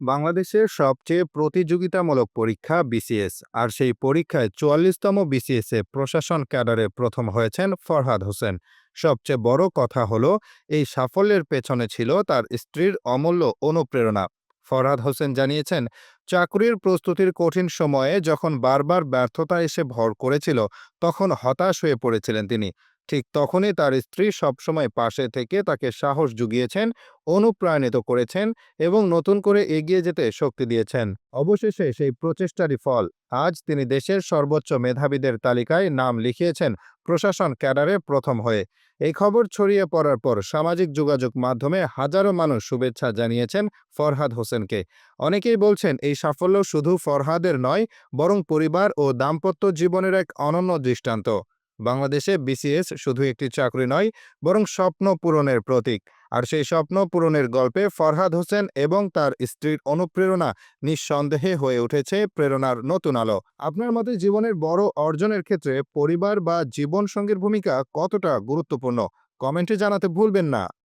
বাংলাদেশের সবচেয়ে প্রতিযোগিতামূলক পরীক্ষা বিসিএস আর সেই পরীক্ষায় চুয়াল্লিশতম বিসিএসে প্রশাসন ক্যাডারে প্রথম হয়েছেন ফরহাদ হোসেন। সবচেয়ে বড় কথা হলো, এই সাফল্যের পেছনে ছিল তার স্ত্রীর অমূল্য অনুপ্রেরণা। ফরহাদ হোসেন জানিয়েছেন, চাকরির প্রস্তুতির কঠিন সময়ে যখন বারবার ব্যর্থতা এসে ভর করেছিল, তখন হতাশ হয়ে পড়েছিলেন তিনি। ঠিক তখনই তার স্ত্রী সবসময় পাশে থেকে তাকে সাহস জুগিয়েছেন, অনুপ্রাণিত করেছেন এবং নতুন করে এগিয়ে যেতে শক্তি দিয়েছেন। অবশেষে সেই প্রচেষ্টারই ফল। আজ তিনি দেশের সর্বোচ্চ মেধাবীদের তালিকায় নাম লিখিয়েছেন প্রশাসন ক্যাডারে প্রথম হয়ে। এই খবর ছড়িয়ে পড়ার পর সামাজিক যোগাযোগ মাধ্যমে হাজারো মানুষ শুভেচ্ছা জানিয়েছেন ফরহাদ হোসেনকে। অনেকেই বলছেন এই সাফল্য শুধু ফরহাদের নয়, বরং পরিবার ও দাম্পত্য জীবনের এক অনন্য দৃষ্টান্ত। বাংলাদেশে বিসিএস শুধু একটি চাকরি নয়, বরং স্বপ্ন পূরণের প্রতীক। আর সেই স্বপ্ন পূরণের গল্পে ফরহাদ হোসেন এবং তার স্ত্রীর অনুপ্রেরণা নিঃসন্দেহে হয়ে উঠেছে প্রেরণার নতুন আলো। আপনার মতে জীবনের বড় অর্জনের ক্ষেত্রে পরিবার বা জীবনসঙ্গীর ভূমিকা কতটা গুরুত্বপূর্ণ? কমেন্টে জানাতে ভুলবেন না।